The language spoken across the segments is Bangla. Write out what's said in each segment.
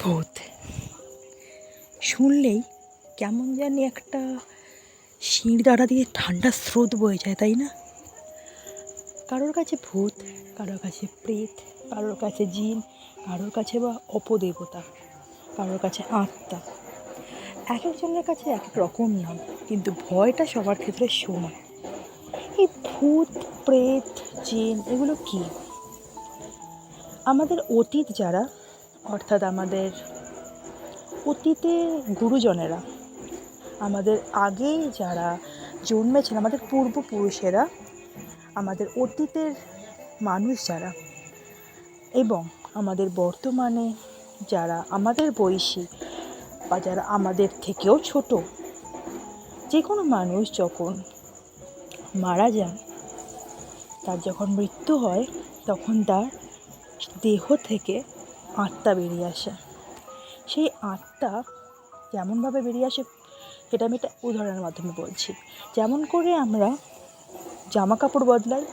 ভূত। শুনলেই কেমন জানি একটা শির দাঁড়া দিয়ে ঠান্ডা স্রোত বয়ে যায়, তাই না? কারোর কাছে ভূত, কারোর কাছে প্রেত, কারোর কাছে জিন, কারোর কাছে বা অপদেবতা, কারোর কাছে আত্মা। এক একজনের কাছে এক এক রকম নাম, কিন্তু ভয়টা সবার ক্ষেত্রে সমান। এই ভূত, প্রেত, জিন, এগুলো কী? আমাদের অতীত যারা অর্থাৎ আমাদের অতীতে গুরুজনেরা, আমাদের আগে যারা জন্মেছেন, আমাদের পূর্বপুরুষেরা, আমাদের অতীতের মানুষ যারা এবং আমাদের বর্তমানে যারা আমাদের বয়সী বা যারা আমাদের থেকেও ছোট যে কোনো মানুষ যখন মারা যান, তার যখন মৃত্যু হয়, তখন তার দেহ থেকে আত্মা বেরিয়ে আসে। সেই আত্মা যেমনভাবে বেরিয়ে আসে এটা আমি একটা উদাহরণের মাধ্যমে বলছি। যেমন করে আমরা জামা কাপড় বদলাই,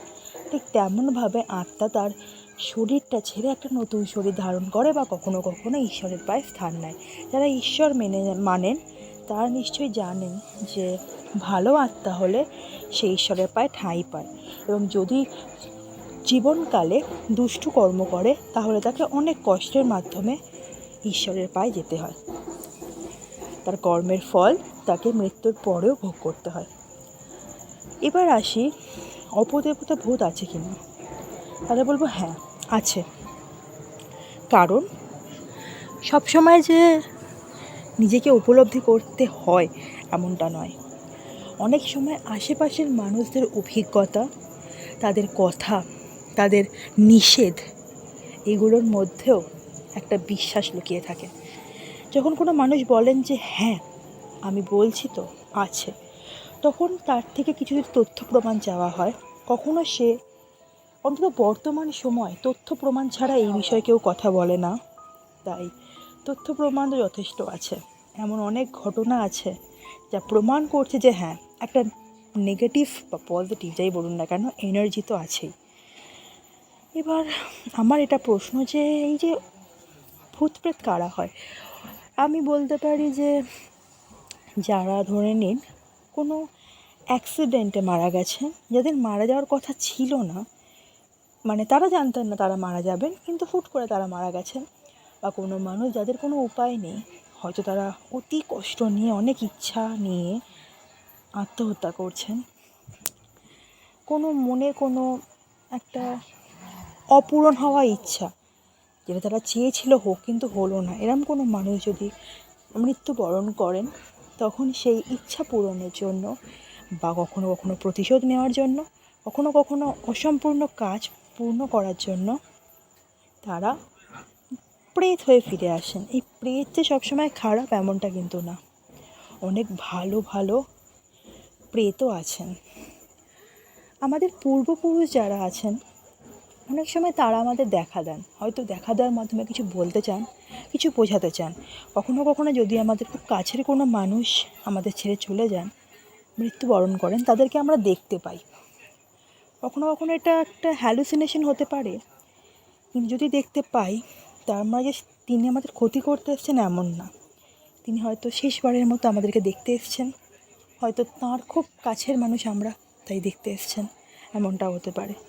ঠিক তেমনভাবে আত্মা তার শরীরটা ছেড়ে একটা নতুন শরীর ধারণ করে বা কখনো কখনো ঈশ্বরের পায়ে স্থান নেয়। যারা ঈশ্বর মেনে মানেন, তারা নিশ্চয়ই জানেন যে ভালো আত্মা হলে সে ঈশ্বরের পায়ে ঠাঁই পায়। এবং যদি জীবনকালে দুষ্টু কর্ম করে, তাহলে তাকে অনেক কষ্টের মাধ্যমে ঈশ্বরের পায়ে যেতে হয়। তার কর্মের ফল তাকে মৃত্যুর পরেও ভোগ করতে হয়। এবার আসি, অপদেবতা ভূত আছে কি না? তাহলে বলব হ্যাঁ আছে। কারণ, সবসময় যে নিজেকে উপলব্ধি করতে হয় এমনটা নয়। অনেক সময় আশেপাশের মানুষদের অভিজ্ঞতা, তাদের কথা তাদের নিষেধ এগুলোর মধ্যেও একটা বিশ্বাস লুকিয়ে থাকে। যখন কোনো মানুষ বলেন যে হ্যাঁ আমি বলছি তো, আছে। তখন তার থেকে কিছু যদি তথ্য প্রমাণ চাওয়া হয়, কখনো সে অন্তত বর্তমান সময় তথ্য প্রমাণ ছাড়া এই বিষয়ে কেউ কথা বলে না। তাই তথ্য প্রমাণ যথেষ্ট আছে। এমন অনেক ঘটনা আছে যা প্রমাণ করছে যে হ্যাঁ একটা নেগেটিভ বা পজিটিভ যাই বলুন না কেন এনার্জি তো আছেই। এবার আমার এটা প্রশ্ন যে এই যে ভূত প্রেত কারা হয়? আমি বলতে পারি যে যারা ধরে নিন কোনো অ্যাক্সিডেন্টে মারা গেছে, যাদের মারা যাওয়ার কথা ছিল না মানে তারা জানতেন না তারা মারা যাবেন, কিন্তু হুট করে তারা মারা গেছেন বা কোনো মানুষ যাদের কোনো উপায় নেই, হয়তো তারা অতি কষ্ট নিয়ে, অনেক ইচ্ছা নিয়ে আত্মহত্যা করছেন। কোনো মনে কোনো একটা অপূরণ হওয়া ইচ্ছা। যেটা তারা চেয়েছিল হোক, কিন্তু হলো না। এরম কোনো মানুষ যদি মৃত্যুবরণ করেন, তখন সেই ইচ্ছা পূরণের জন্য বা কখনো কখনো প্রতিশোধ নেওয়ার জন্য, কখনো কখনো অসম্পূর্ণ কাজ পূর্ণ করার জন্য তারা প্রেত হয়ে ফিরে আসেন। এই প্রেত যে সবসময় খারাপ এমনটা কিন্তু না। অনেক ভালো ভালো প্রেতও আছেন। আমাদের পূর্বপুরুষ যারা আছেন অনেক সময় তারা আমাদের দেখা দেন। হয়তো দেখা দেওয়ার মাধ্যমে কিছু বলতে চান, কিছু বোঝাতে চান। কখনো কখনো যদি আমাদের খুব কাছের কোনো মানুষ আমাদের ছেড়ে চলে যান, মৃত্যুবরণ করেন, তাদেরকে আমরা দেখতে পাই। কখনো কখনো এটা একটা হ্যালুসিনেশন হতে পারে। কিন্তু যদি দেখতে পাই তার মানে যে তিনি আমাদের ক্ষতি করতে এসেছেন এমন না। তিনি হয়তো শেষবারের মতো আমাদেরকে দেখতে এসছেন। হয়তো তাঁর খুব কাছের মানুষ আমরা তাই দেখতে এসেছেন, এমনটাও হতে পারে।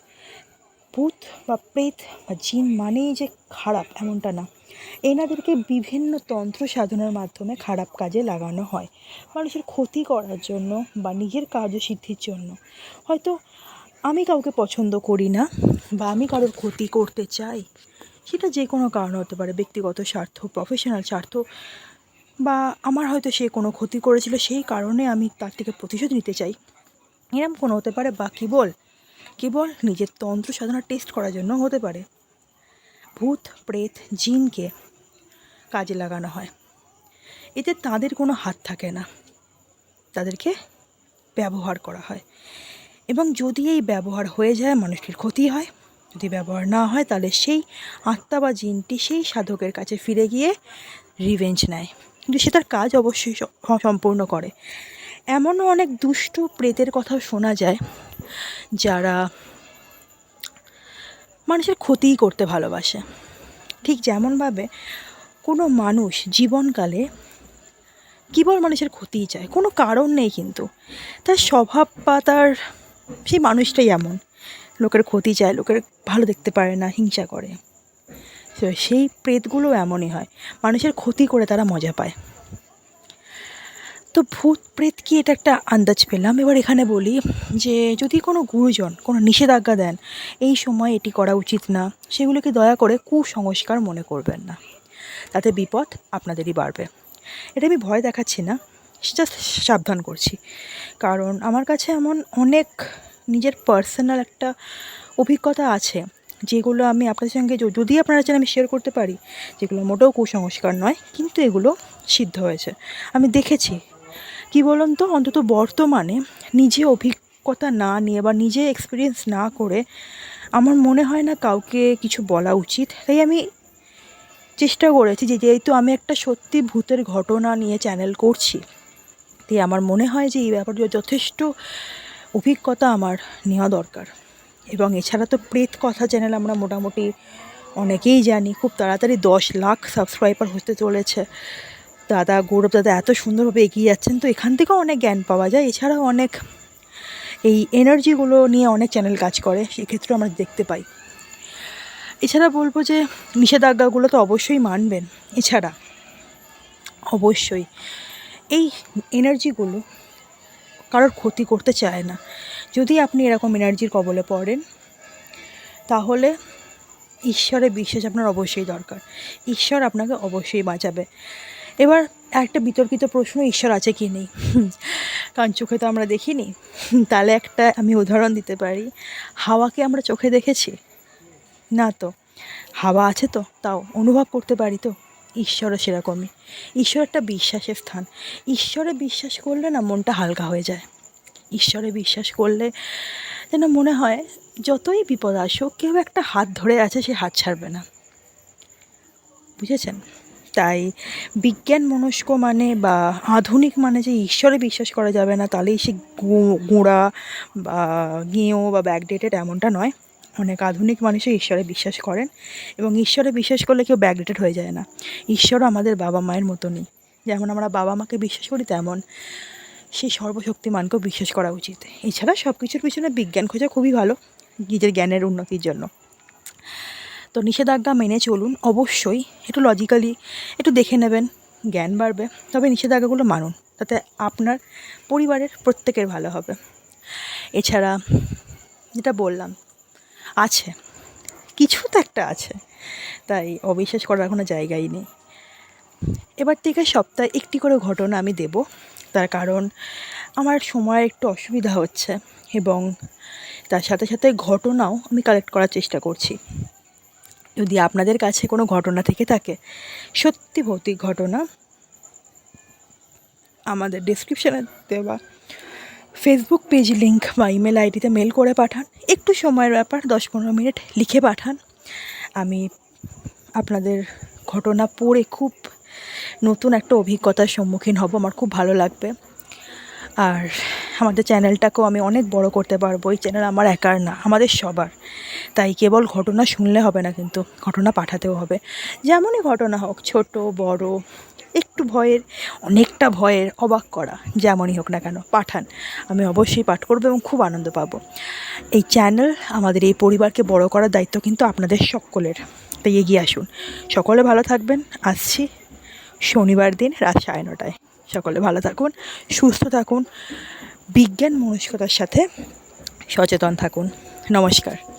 ভূত বা প্রেত বা জিন মানেই যে খারাপ, এমনটা না। এনাদেরকে বিভিন্ন তন্ত্র সাধনার মাধ্যমে খারাপ কাজে লাগানো হয়। মানুষের ক্ষতি করার জন্য বা নিজের কার্যসিদ্ধির জন্য। হয়তো আমি কাউকে পছন্দ করি না বা আমি কারোর ক্ষতি করতে চাই, সেটা যে কোনো কারণ হতে পারে, ব্যক্তিগত স্বার্থ প্রফেশনাল স্বার্থ, বা আমার হয়তো সে কোনো ক্ষতি করেছিল, সেই কারণে আমি তার থেকে প্রতিশোধ নিতে চাই। এরম কোনো হতে পারে? বা কেবল কেবল নিজের তন্ত্র সাধনা টেস্ট করার জন্য হতে পারে। ভূত, প্রেত, জিনকে কাজে লাগানো হয়। এতে তাদের কোনো হাত থাকে না। তাদেরকে ব্যবহার করা হয়। এবং যদি এই ব্যবহার হয়ে যায়, মানুষটির ক্ষতি হয়। যদি ব্যবহার না হয়, তাহলে সেই আত্মা বা জিনটি সেই সাধকের কাছে ফিরে গিয়ে রিভেঞ্জ নেয়। কিন্তু সে তার কাজ অবশ্যই সম্পূর্ণ করে। এমনও অনেক দুষ্টু প্রেতের কথা শোনা যায়। যারা মানুষের ক্ষতিই করতে ভালোবাসে। ঠিক যেমনভাবে কোনো মানুষ জীবনকালে কেবল মানুষের ক্ষতিই চায়, কোনো কারণ নেই কিন্তু। তার স্বভাব বা তার সেই মানুষটাই এমন। লোকের ক্ষতি চায়, লোকের ভালো দেখতে পারে না, হিংসা করে। সেই প্রেতগুলো এমনই হয়। মানুষের ক্ষতি করে তারা মজা পায়। তো ভূত প্রেত কি এটা একটা আন্দাজ পেলাম? এবার এখানে বলি যে যদি কোনো গুরুজন কোনো নিষেধাজ্ঞা দেন, এই সময় এটি করা উচিত না। সেগুলোকে দয়া করে কুসংস্কার মনে করবেন না। তাতে বিপদ আপনাদেরই বাড়বে। এটা আমি ভয় দেখাচ্ছি না জাস্ট সাবধান করছি। কারণ আমার কাছে এমন অনেক নিজের পার্সোনাল একটা অভিজ্ঞতা আছে, যেগুলো আমি আপনাদের সঙ্গে যদি আপনারা চান আমি শেয়ার করতে পারি, যেগুলো মোটেও কুসংস্কার নয়, কিন্তু এগুলো সিদ্ধ হয়েছে। আমি দেখেছি কি বলুন তো? অন্তত বর্তমানে নিজে অভিজ্ঞতা না নিয়ে বা নিজে এক্সপিরিয়েন্স না করে আমার মনে হয় না কাউকে কিছু বলা উচিত। তাই আমি চেষ্টা করেছি যে যেহেতু আমি একটা সত্যি ভূতের ঘটনা নিয়ে চ্যানেল করছি, তাই আমার মনে হয় যে এই ব্যাপারে যথেষ্ট অভিজ্ঞতা আমার নেওয়া দরকার। এবং এছাড়া তো প্রেত কথা চ্যানেল আমরা মোটামুটি অনেকেই জানি, খুব তাড়াতাড়ি দশ লাখ সাবস্ক্রাইবার হতে চলেছে। দাদা, গৌরব দাদা এত সুন্দরভাবে এগিয়ে যাচ্ছেন, তো এখান থেকেও অনেক জ্ঞান পাওয়া যায়। এছাড়াও অনেক এই এনার্জিগুলো নিয়ে অনেক চ্যানেল কাজ করে, সেক্ষেত্রেও আমরা দেখতে পাই। এছাড়া বলব যে নিষেধাজ্ঞাগুলো তো অবশ্যই মানবেন। এছাড়া অবশ্যই এই এনার্জিগুলো কারোর ক্ষতি করতে চায় না। যদি আপনি এরকম এনার্জির কবলে পড়েন, তাহলে ঈশ্বরে বিশ্বাস আপনার অবশ্যই দরকার। ঈশ্বর আপনাকে অবশ্যই বাঁচাবে। এবার একটা বিতর্কিত প্রশ্ন ঈশ্বর আছে কি নেই? কারণ চোখে তো আমরা দেখিনি। তাহলে একটা আমি উদাহরণ দিতে পারি। হাওয়াকে আমরা চোখে দেখেছি? না তো। হাওয়া আছে তো? তাও অনুভব করতে পারি তো? ঈশ্বরও সেরকমই। ঈশ্বর একটা বিশ্বাসের স্থান। ঈশ্বরে বিশ্বাস করলে না মনটা হালকা হয়ে যায়। ঈশ্বরে বিশ্বাস করলে যেন মনে হয় যতই বিপদ আসুক, কেউ একটা হাত ধরে আছে সে হাত ছাড়বে না। বুঝেছেন? তাই বিজ্ঞান মনস্ক মানে বা আধুনিক মানে যে ঈশ্বরে বিশ্বাস করা যাবে না তাহলেই সে গুঁড়া বা গেঁয়ো বা ব্যাকডেটেড এমনটা নয়। অনেক আধুনিক মানুষই ঈশ্বরে বিশ্বাস করেন এবং ঈশ্বরে বিশ্বাস করলে কেউ ব্যাকডেটেড হয়ে যায় না। ঈশ্বরও আমাদের বাবা মায়ের মতনই। যেমন আমরা বাবা মাকে বিশ্বাস করি, তেমন সেই সর্বশক্তিমানকেও বিশ্বাস করা উচিত। এছাড়া সব কিছুর পিছনে বিজ্ঞান খোঁজা খুবই ভালো, নিজের জ্ঞানের উন্নতির জন্য। তো নিষেধাজ্ঞা মেনে চলুন, অবশ্যই একটু লজিক্যালি একটু দেখে নেবেন, জ্ঞান বাড়বে, তবে নিষেধাজ্ঞাগুলো মানুন, তাতে আপনার পরিবারের প্রত্যেকের ভালো হবে। এছাড়া যেটা বললাম, আছে, কিছু তো একটা আছে, তাই অবিশ্বাস করার কোনো জায়গাই নেই। এবার থেকে সপ্তাহে একটি করে ঘটনা আমি দেব, তার কারণ আমার সময়ের একটু অসুবিধা হচ্ছে এবং তার সাথে সাথে ঘটনাও আমি কালেক্ট করার চেষ্টা করছি। যদি আপনাদের কাছে কোনো ঘটনা থেকে থাকে, সত্যি ভৌতিক ঘটনা আমাদের ডিসক্রিপশানে দেওয়া ফেসবুক পেজ লিঙ্ক বা ইমেল আইডিতে মেল করে পাঠান। একটু সময়ের ব্যাপার, দশ পনেরো মিনিট লিখে পাঠান। আমি আপনাদের ঘটনা পড়ে খুব নতুন একটা অভিজ্ঞতার সম্মুখীন হব, আমার খুব ভালো লাগবে। আর আমাদের চ্যানেলটাকেও আমি অনেক বড় করতে পারব। এই চ্যানেল আমার একার না, আমাদের সবার। তাই কেবল ঘটনা শুনলে হবে না কিন্তু, ঘটনা পাঠাতেও হবে। যেমনই ঘটনা হোক, ছোট, বড়, একটু ভয়ের, অনেকটা ভয়ের অবাক করা, যেমনই হোক না কেন, পাঠান। আমি অবশ্যই পাঠ করব এবং খুব আনন্দ পাবো। এই চ্যানেল আমাদের এই পরিবারকে বড় করার দায়িত্ব কিন্তু আপনাদের সকলের। তাই এগিয়ে আসুন। সকলে ভালো থাকবেন। আসছি শনিবার দিন রাত সাড়ে নটায়। সকলে ভালো থাকুন, সুস্থ থাকুন। বিজ্ঞান মনস্কতার সাথে সচেতন থাকুন। নমস্কার।